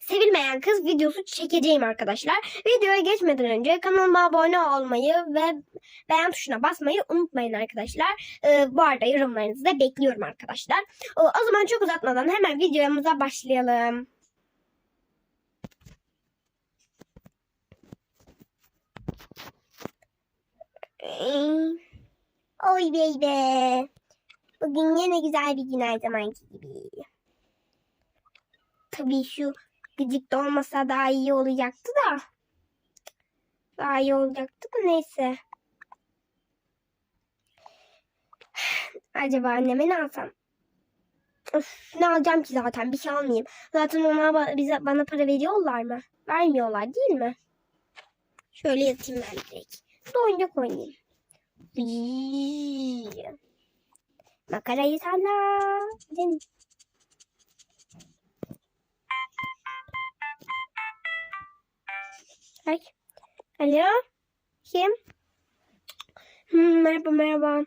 sevilmeyen kız videosu çekeceğim arkadaşlar. Videoya geçmeden önce kanalıma abone olmayı ve beğen tuşuna basmayı unutmayın arkadaşlar. Ee, bu arada yorumlarınızı da bekliyorum arkadaşlar. Ee, o zaman çok uzatmadan hemen videomuza başlayalım. Oy baby. Bugün yine güzel bir gün her zamanki gibi. Tabii şu gıcık da olmasa daha iyi olacaktı da. Daha iyi olacaktı da neyse. Acaba anneme ne alsam? Of, ne alacağım ki zaten bir şey almayayım. Zaten onlar bize, bana para veriyorlar mı? Vermiyorlar değil mi? Şöyle yatayım ben direkt. Bir oyuncak oynayayım. Iiii. Makarayı salla. Ay. Alo. Kim? Hmm, merhaba merhaba.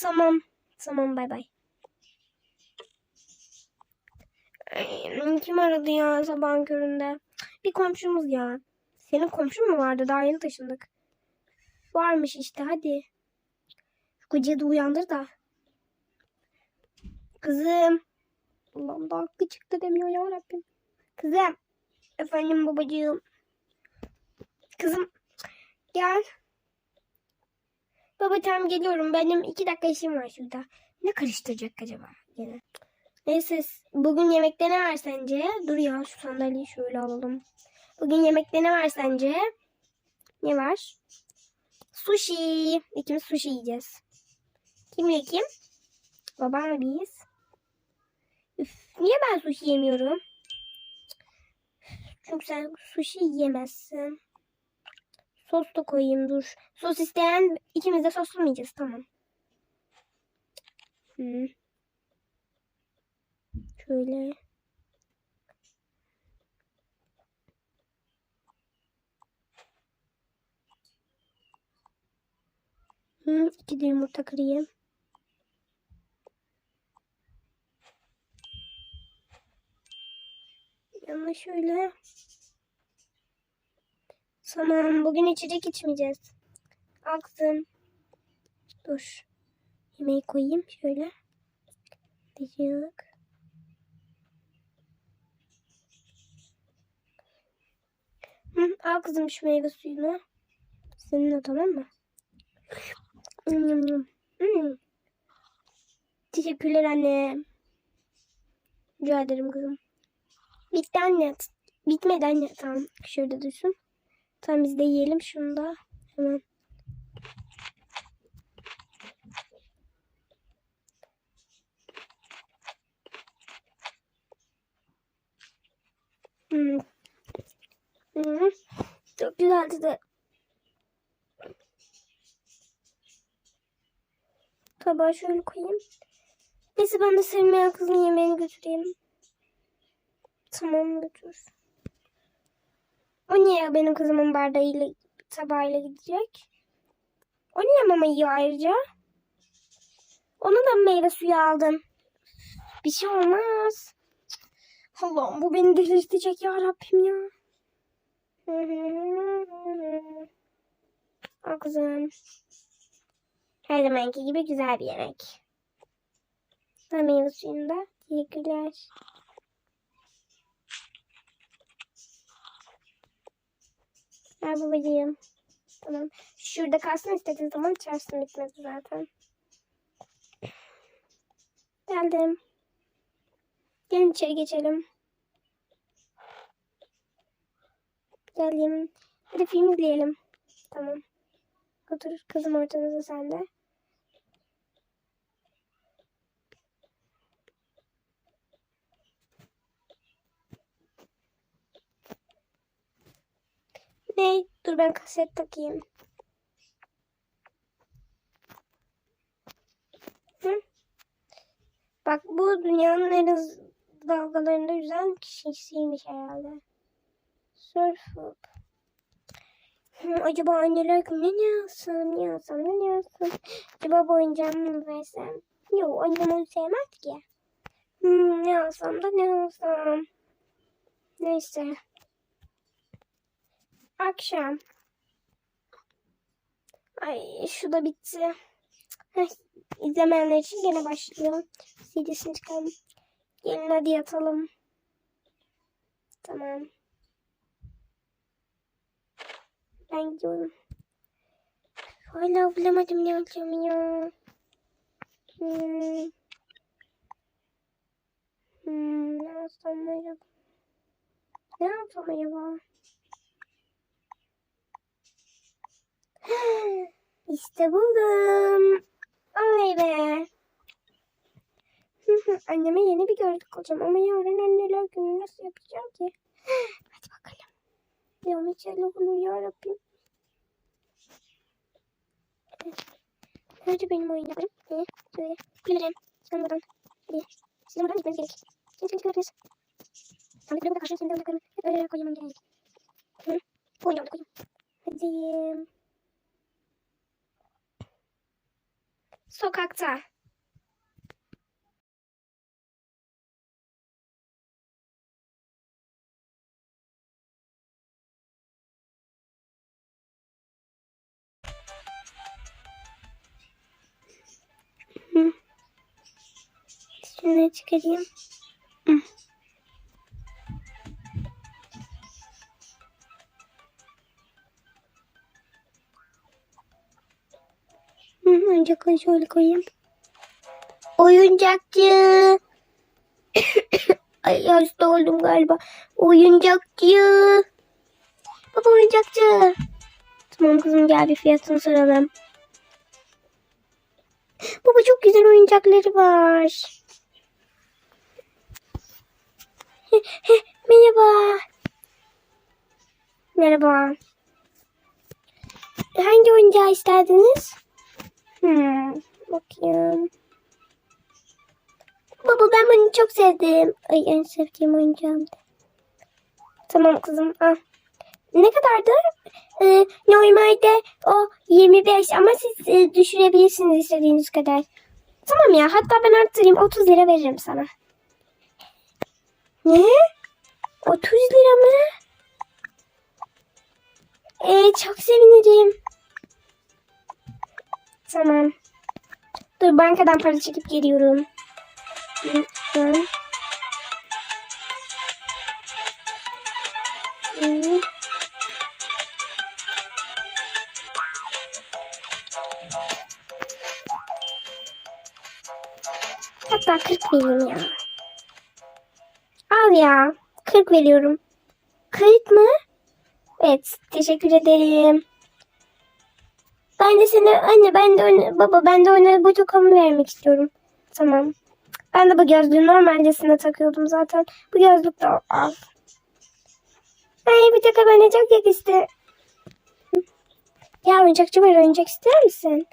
Tamam. Tamam bay bay. Ay, Kim aradı ya sabahın köründe? Bir komşumuz ya. Senin komşun mu vardı? Daha yeni taşındık. Varmış işte hadi. Şu da uyandır da. Kızım. Allah'ım daha hakkı çıktı demiyor ya Rabbim. Kızım. Efendim babacığım. Kızım. Gel. Baba tamam geliyorum. Benim iki dakika işim var şurada. Ne karıştıracak acaba yine? Neyse bugün yemekte ne var sence? Dur ya şu sandalyeyi şöyle alalım. Bugün yemekte ne var sence? Ne var? Sushi. İkimiz sushi yiyeceğiz. Kimle kim? Babamla biz. Üf, niye ben sushi yemiyorum? Çünkü sen sushi yiyemezsin. Sos da koyayım dur. Sos isteyen ikimiz de yiyeceğiz? Tamam. Hı. Şöyle. Hı, iki de yumurta kırayım. Yanına şöyle. Tamam bugün içecek içmeyeceğiz. Kızım. Dur. Yemeği koyayım şöyle. Diyecek. Hı, al kızım şu meyve suyunu. Senin de tamam mı? Teşekkürler anne. Rica ederim kızım. Bitti anne. Bitmedi anne. Tamam. Şurada dursun. Tamam biz de yiyelim şunu da. Hemen. Hmm. Hmm. Çok güzeldi de. Tabağı şöyle koyayım. Neyse ben de sevmeyen kızın yemeğini götüreyim. Tamam götür. O niye benim kızımın bardağıyla tabağıyla gidecek? O niye mama yiyor ayrıca? Onu da meyve suyu aldım. Bir şey olmaz. Allah'ım bu beni delirtecek ya Rabbim ya. Al kızım. Her zamanki gibi güzel bir yemek. Meyve suyunda. Teşekkürler. Babacığım. Tamam. Şurada kalsın istediğin zaman içersin bitmedi zaten. Geldim. Gelin içeri geçelim. Geldim. Hadi film izleyelim. Tamam. Otur kızım ortanızda sen de. Ne? Dur ben kaset takayım. Hı? Bak bu dünyanın en hızlı dalgalarında yüzen kişisiymiş herhalde. Surf Hı, acaba anneler ne alsam, ne alsam, ne alsam? Acaba bu oyuncağımı mı versem? Yok, annem onu sevmez ki. Hmm, ne alsam da ne alsam. Neyse. Akşam. Ay şu da bitti. Heh, izlemeyenler için gene başlıyor. CD'sini çıkalım. Gelin hadi yatalım. Tamam. Ben gidiyorum. Hala bulamadım ne alacağım ya. Hmm. Hmm, ne alsam acaba? Ne yapsam acaba? İşte buldum. Oley be. Anneme yeni bir gözlük alacağım ama yarın anneler günü nasıl yapacağım ki? Hadi bakalım. Ya inşallah olur ya Rabbim. Nerede benim oyuncaklarım? Ee, şöyle. Bilirim. Sen buradan. Hadi. Sizin buradan gitmeniz gerek. Şimdi şimdi. Tam bir burada karşıya kendi oyuncaklarımı hep öyle koymam gerek. Hı? Bu oyuncağı da koyayım. Hadi. Sokakta. Şunu çıkarayım. Hı. Oyuncakları şöyle koyayım. Oyuncakçı. Ay hasta oldum galiba. Oyuncakçı. Baba oyuncakçı. Tamam kızım gel bir fiyatını soralım. Baba çok güzel oyuncakları var. Merhaba. Merhaba. Hangi oyuncağı isterdiniz? Hmm, bakayım. Baba ben bunu çok sevdim. Ay en sevdiğim oyuncağım. Tamam kızım al. Ne kadardı? Ee, normalde o 25 ama siz e, düşürebilirsiniz istediğiniz kadar. Tamam ya hatta ben arttırayım 30 lira veririm sana. Ne? 30 lira mı? Ee, çok sevinirim. Tamam. Dur bankadan para çekip geliyorum. Lütfen. Hatta 40 vereyim ya. Al ya. 40 veriyorum. 40 mı? Evet. Teşekkür ederim. Ben de sana anne ben de ona, baba ben de ona bu tokamı vermek istiyorum. Tamam. Ben de bu gözlüğü normalcesine takıyordum zaten. Bu gözlük de al. Ay bir taka bana çok yakıştı. Ya oyuncakçı var oyuncak ister misin?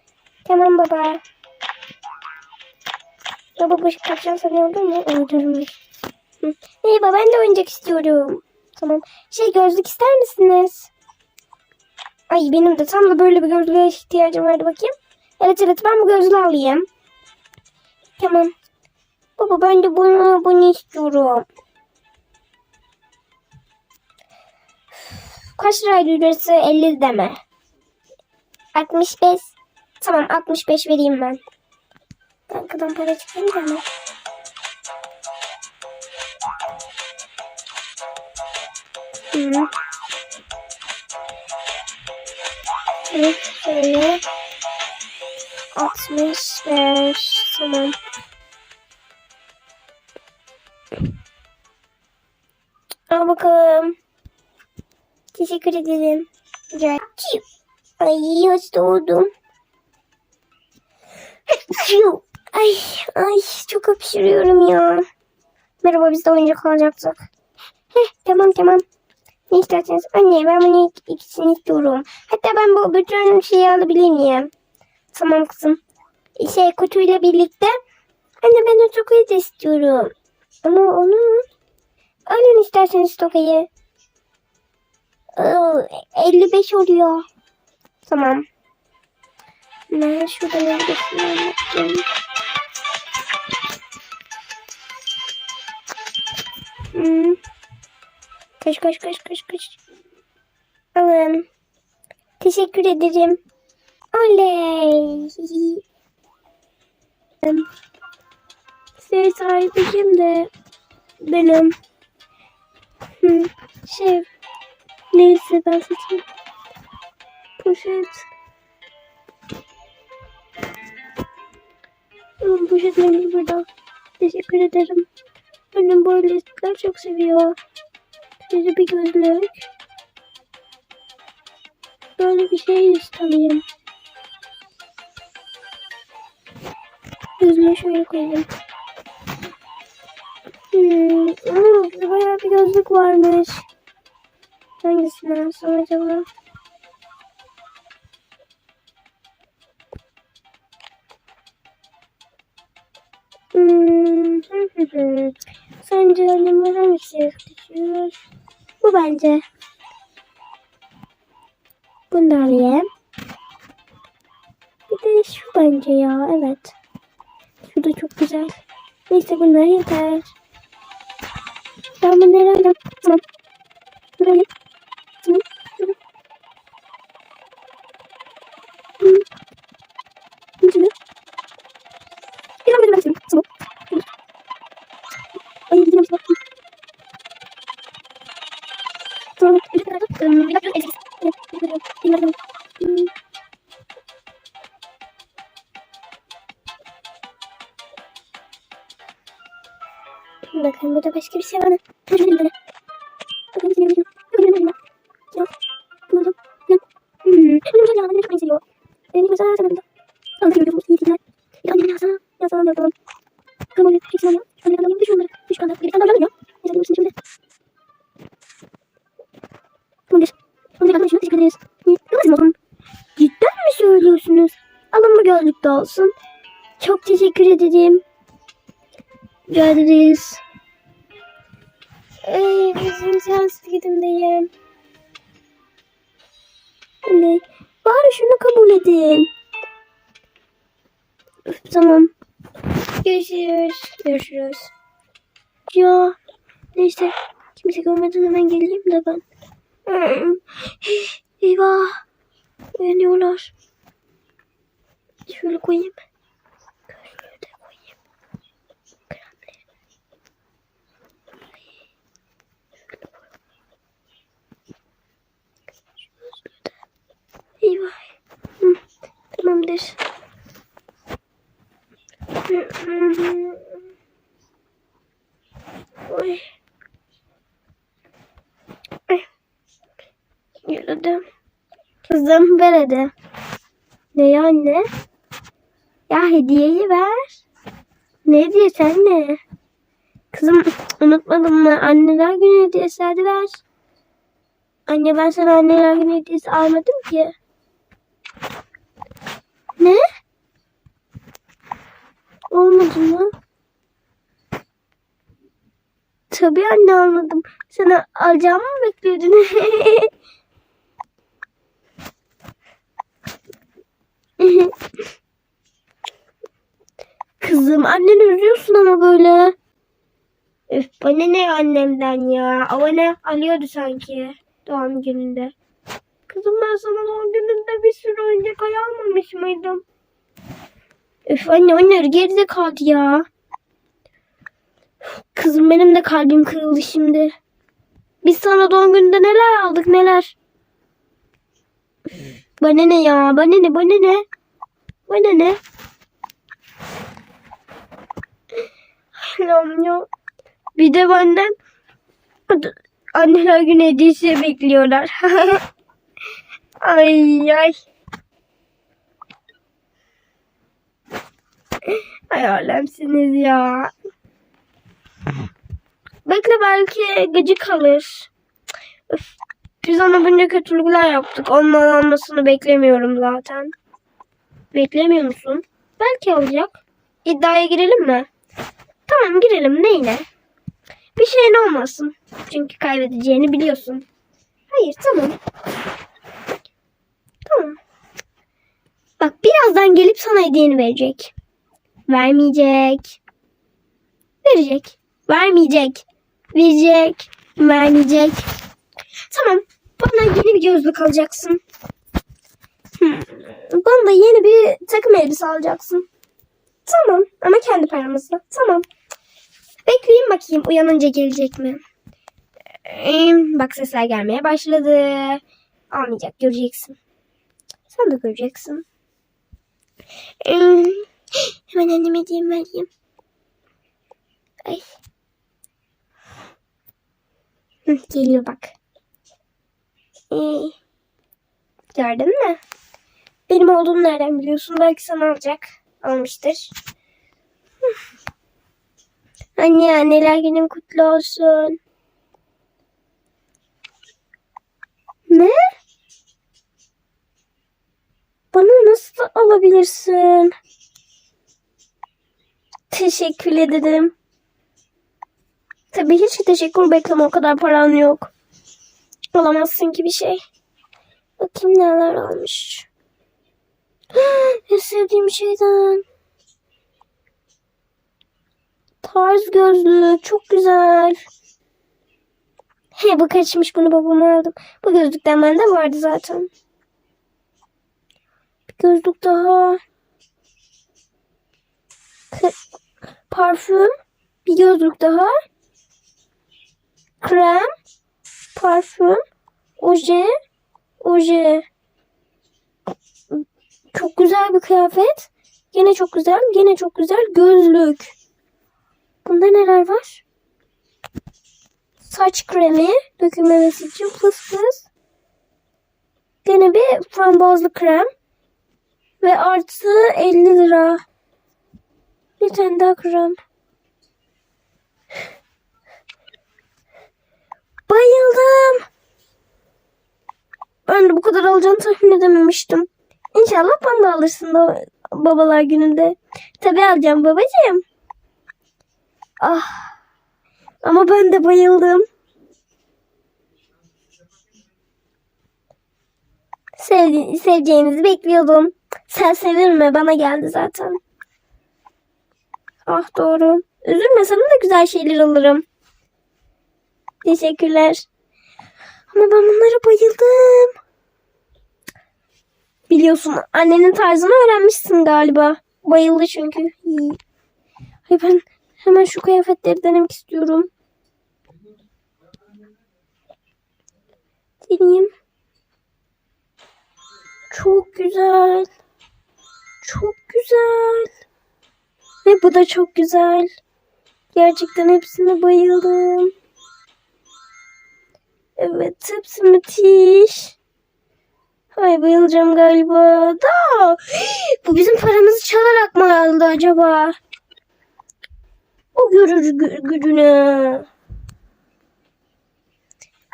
Tamam baba. Baba bu kapşan sana oldu mu? Uydurmuş. Merhaba ben de oyuncak istiyorum. Tamam. Şey gözlük ister misiniz? Ay benim de tam da böyle bir gözlüğe ihtiyacım vardı bakayım. Evet evet ben bu gözlüğü alayım. Tamam. Baba ben de bunu, bunu istiyorum. Kaç liraydı ücreti 50 deme. 65. Tamam 65 vereyim ben. Bankadan para çıkayım da mı? Hı. Evet, şöyle. 65. Tamam. Al bakalım. Teşekkür ederim. Rica. Ay hasta oldum. Ay ay çok hapşırıyorum ya. Merhaba biz de oyuncak alacaktık. Heh, tamam tamam. Ne isterseniz. Anne ben bunu ik- ikisini istiyorum. Hatta ben bu bütün şeyi alabilir miyim? Tamam kızım. Şey kutuyla birlikte. Anne ben o tokayı da istiyorum. Ama onu alın isterseniz tokayı. Aa, 55 oluyor. Tamam. Ben şurada ne bakayım. Hmm. Koş koş koş koş koş. Alın. Teşekkür ederim. Oley. Şey sahibiyim de benim. Hı, şey neyse ben satayım. Poşet. Poşetlerimiz burada. Teşekkür ederim. Benim böyle çok seviyor. Size bir gözlük. Böyle bir şey istedim. Gözlüğü şöyle koyayım. Hmm, burada bayağı bir gözlük varmış. Hangisini alsam acaba? Hmm, Sence anneme hangisi yakışıyor? Bu bence. Bunu da. Bir de şu bence ya. Evet. Şu da çok güzel. Neyse bunlar yeter. Ben bunları. Tamam. Burayı. Hmm. Şimdi. Bir daha ben istiyorum. Tamam. Tamam. Ay gidiyorum Bakın burada başka bir şey var mı? Şöyle ederim. Rica ederiz. Ey bizim sensiz gidimdeyim. Anne bari şunu kabul edin. Üf, tamam. Görüşürüz. Görüşürüz. Ya neyse kimse görmeden hemen geleyim de ben. Eyvah. Uyanıyorlar. Şöyle koyayım. Gözlüğü de koyayım. Kremleri. Eyvah. Hı, tamamdır. Oy. Yürüdüm. Kızım ver hadi. Ne anne? Ya hediyeyi ver. Ne hediyesi anne? Kızım unutmadın mı? Anneler günü hediyesi hadi ver. Anne ben sana anneler günü hediyesi almadım ki. Ne? Olmadı mı? Tabii anne almadım. Sana alacağımı mı bekliyordun? Kızım annen üzüyorsun ama böyle. Öf bana ne annemden ya. Ama ne alıyordu sanki doğum gününde. Kızım ben sana doğum gününde bir sürü oyuncak almamış mıydım? Öf anne onlar geride kaldı ya. Kızım benim de kalbim kırıldı şimdi. Biz sana doğum gününde neler aldık neler. Bana ne ya bana ne bana ne. Bana ne. Allah'ım ya. Bir de benden anneler günü hediyesi bekliyorlar. ay ay. Ay alemsiniz ya. Bekle belki gıcık kalır. Öf, Biz ona bunca kötülükler yaptık. Onun almasını beklemiyorum zaten. Beklemiyor musun? Belki alacak. İddiaya girelim mi? Tamam girelim neyine? Bir şeyin olmasın. Çünkü kaybedeceğini biliyorsun. Hayır tamam. Tamam. Bak birazdan gelip sana hediyeni verecek. Vermeyecek. Verecek. Vermeyecek. verecek, verecek. Tamam. Bana yeni bir gözlük alacaksın. Hmm, Bana da yeni bir takım elbise alacaksın. Tamam. Ama kendi paramızla. Tamam. Bekleyin bakayım uyanınca gelecek mi? Bak sesler gelmeye başladı. Almayacak göreceksin. Sen de göreceksin. Ee, hemen anneme hediyemi vereyim. Ay. Hı, geliyor bak. Ee, gördün mü? Benim olduğumu nereden biliyorsun? Belki sana alacak. Almıştır. Anne anneler günün kutlu olsun. Ne? Bana nasıl alabilirsin? Teşekkür ederim. Tabii hiç teşekkür bekleme o kadar paran yok. Alamazsın ki bir şey. Bakayım neler almış. en sevdiğim şeyden. Tarz gözlü. Çok güzel. He bu kaçmış bunu babama aldım. Bu gözlükten bende vardı zaten. Bir gözlük daha. Parfüm. Bir gözlük daha. Krem. Parfüm. Oje. Oje. Çok güzel bir kıyafet. Gene çok güzel. Gene çok güzel. Gözlük. Bunda neler var? Saç kremi. Dökülmemesi için fıs fıs. Gene bir frambuazlı krem. Ve artı 50 lira. Bir tane daha krem. Bayıldım. Ben de bu kadar alacağını tahmin edememiştim. İnşallah bana alırsın da babalar gününde. Tabii alacağım babacığım. Ah. Ama ben de bayıldım. Sevdi seveceğinizi bekliyordum. Sen sevirme bana geldi zaten. Ah doğru. Üzülme sana da güzel şeyler alırım. Teşekkürler. Ama ben bunlara bayıldım. Biliyorsun annenin tarzını öğrenmişsin galiba. Bayıldı çünkü. Ay ben hemen şu kıyafetleri denemek istiyorum. Deneyeyim. Çok güzel. Çok güzel. Ve bu da çok güzel. Gerçekten hepsine bayıldım. Evet hepsi müthiş. Ay bayılacağım galiba. Da bu bizim paramızı çalarak mı aldı acaba? O görür gü- gücünü.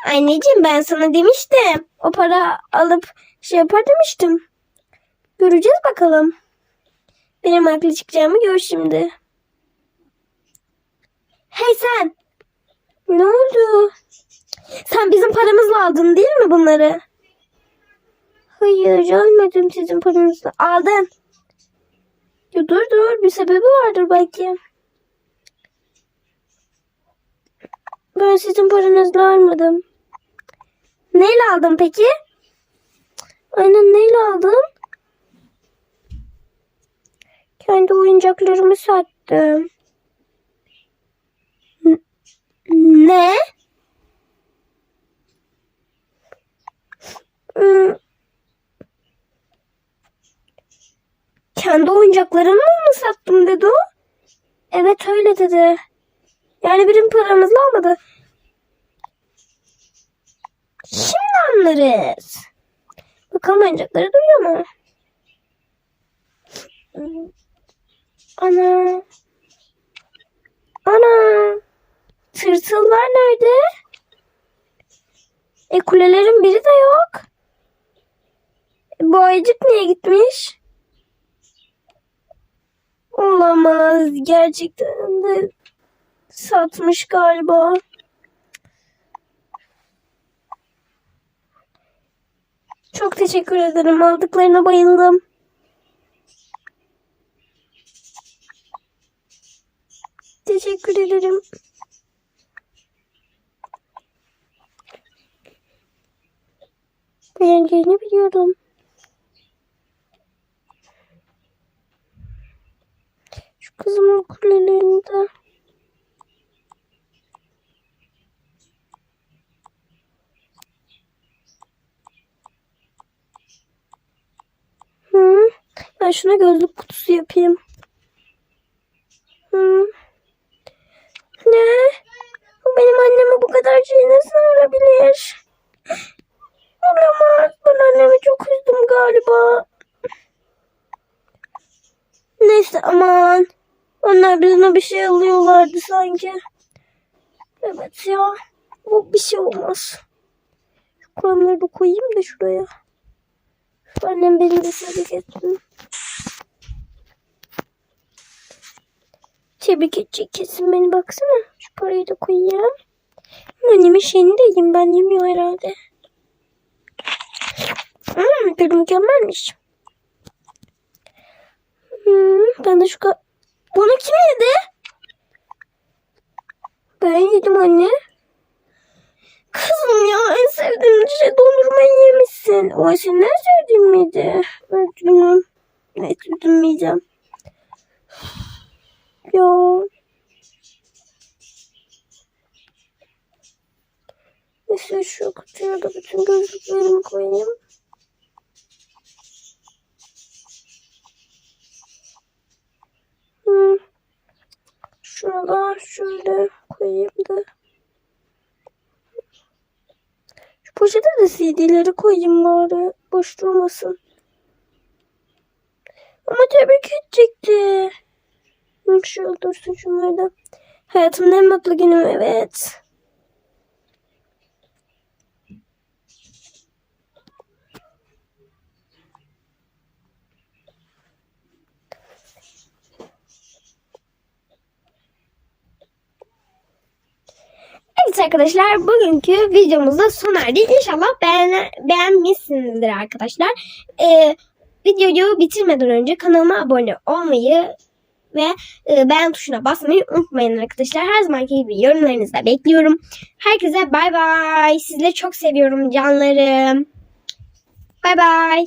Anneciğim ben sana demiştim. O para alıp şey yapar demiştim. Göreceğiz bakalım. Benim haklı çıkacağımı gör şimdi. Hey sen. Ne oldu? Sen bizim paramızla aldın değil mi bunları? Hayır almadım sizin paranızla. Aldın. Ya dur dur bir sebebi vardır belki. Ben sizin paranızla almadım. Neyle aldın peki? Aynen neyle aldın? Kendi oyuncaklarımı sattım. Ne? Hmm. Kendi oyuncaklarımı mı sattım dedi o? Evet öyle dedi. Yani birim paramızla almadı. Şimdi anlarız. Bakalım oyuncakları duruyor mu? Ana. Ana. Tırtıllar nerede? E kulelerin biri de yok. E, bu ayıcık niye gitmiş? Olamaz. Gerçekten de satmış galiba. Çok teşekkür ederim. Aldıklarına bayıldım. Teşekkür ederim. Beğendiğini biliyorum. Şu kızımın kulelerinde. Hı. Ben şuna gözlük kutusu yapayım. Hı. Olabilir? Olamaz. Ben annemi çok üzdüm galiba. Neyse aman. Onlar birine bir şey alıyorlardı sanki. Evet ya. Bu bir şey olmaz. Şu kremleri de koyayım da şuraya. Annem beni de tebrik etsin. Tebrik edecek kesin beni baksana. Şu parayı da koyayım. Annemin şeyini de yiyeyim. Ben yemiyor herhalde. Hmm, bir mükemmelmiş. Hmm, ben de şu Bunu kim yedi? Ben yedim anne. Kızım ya en sevdiğim şey dondurmayı yemişsin. O senin en sevdiğin miydi? Üzgünüm. Evet üzülmeyeceğim. Ya. Neyse şu kutuya da bütün gözlüklerimi koyayım. Hmm. Şunu da şöyle koyayım da. Şu poşete de CD'leri koyayım bari. Boş durmasın. Ama tebrik edecekti. Şu dursun şunları da. Hayatımın en mutlu günüm evet. Arkadaşlar bugünkü videomuzda sona erdi. İnşallah beğen beğenmişsinizdir arkadaşlar. Ee, videoyu bitirmeden önce kanalıma abone olmayı ve e, beğen tuşuna basmayı unutmayın arkadaşlar. Her zamanki gibi yorumlarınızı da bekliyorum. Herkese bay bay. Sizleri çok seviyorum canlarım. Bay bay.